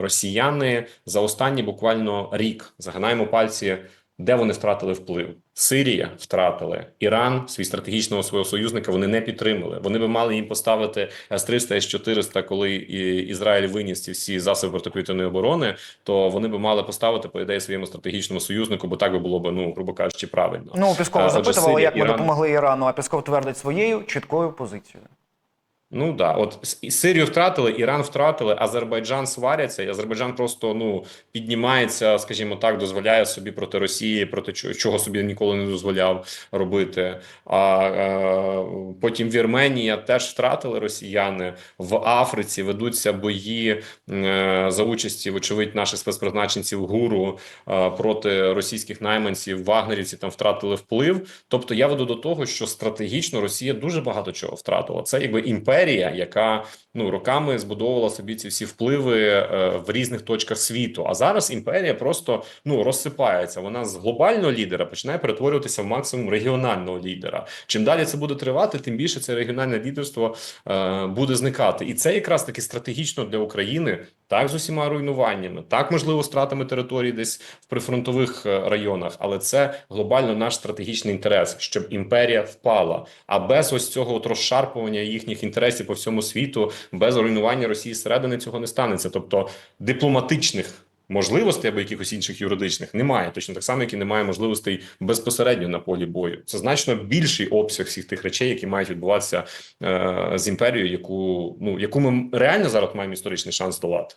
Росіяни за останній буквально рік загинаємо пальці, де вони втратили вплив. Сирія втратили Іран, свій стратегічного свого союзника. Вони не підтримали. Вони би мали їм поставити С-300, С-400, коли Ізраїль виніс ці всі засоби протиповітряної оборони. То вони би мали поставити по ідеї своєму стратегічному союзнику, бо так би було б, ну грубо кажучи, правильно. Ну, Піскова запитували, Сирія, як ми Іран- допомогли Ірану, а Пісков твердить своєю чіткою позицією. Ну да, от Сирію втратили, Іран втратили, Азербайджан сваряться, і Азербайджан просто ну піднімається, скажімо так, дозволяє собі проти Росії, проти чого, чого собі ніколи не дозволяв робити. А е, потім Вірменія теж втратили росіяни в Африці. Ведуться бої е, за участі, вочевидь, наших спецпризначенців ГУРу е, проти російських найманців. Вагнерівці там втратили вплив. Тобто я веду до того, що стратегічно Росія дуже багато чого втратила. Це якби імперія, яка ну роками збудовувала собі ці всі впливи е, в різних точках світу. А зараз імперія просто ну розсипається. Вона з глобального лідера починає перетворюватися в максимум регіонального лідера. Чим далі це буде тривати, тим більше це регіональне лідерство е, буде зникати. І це якраз таки стратегічно для України, так з усіма руйнуваннями, так можливо стратами території десь в прифронтових е, районах, але це глобально наш стратегічний інтерес, щоб імперія впала. А без ось цього от розшарпування їхніх інтересів по всьому світу, без руйнування Росії зсередини цього не станеться. Тобто дипломатичних. Можливостей або якихось інших юридичних немає, точно так само, як і немає можливостей безпосередньо на полі бою. Це значно більший обсяг всіх тих речей, які мають відбуватися е, з імперією, яку ну яку ми реально зараз маємо історичний шанс долати.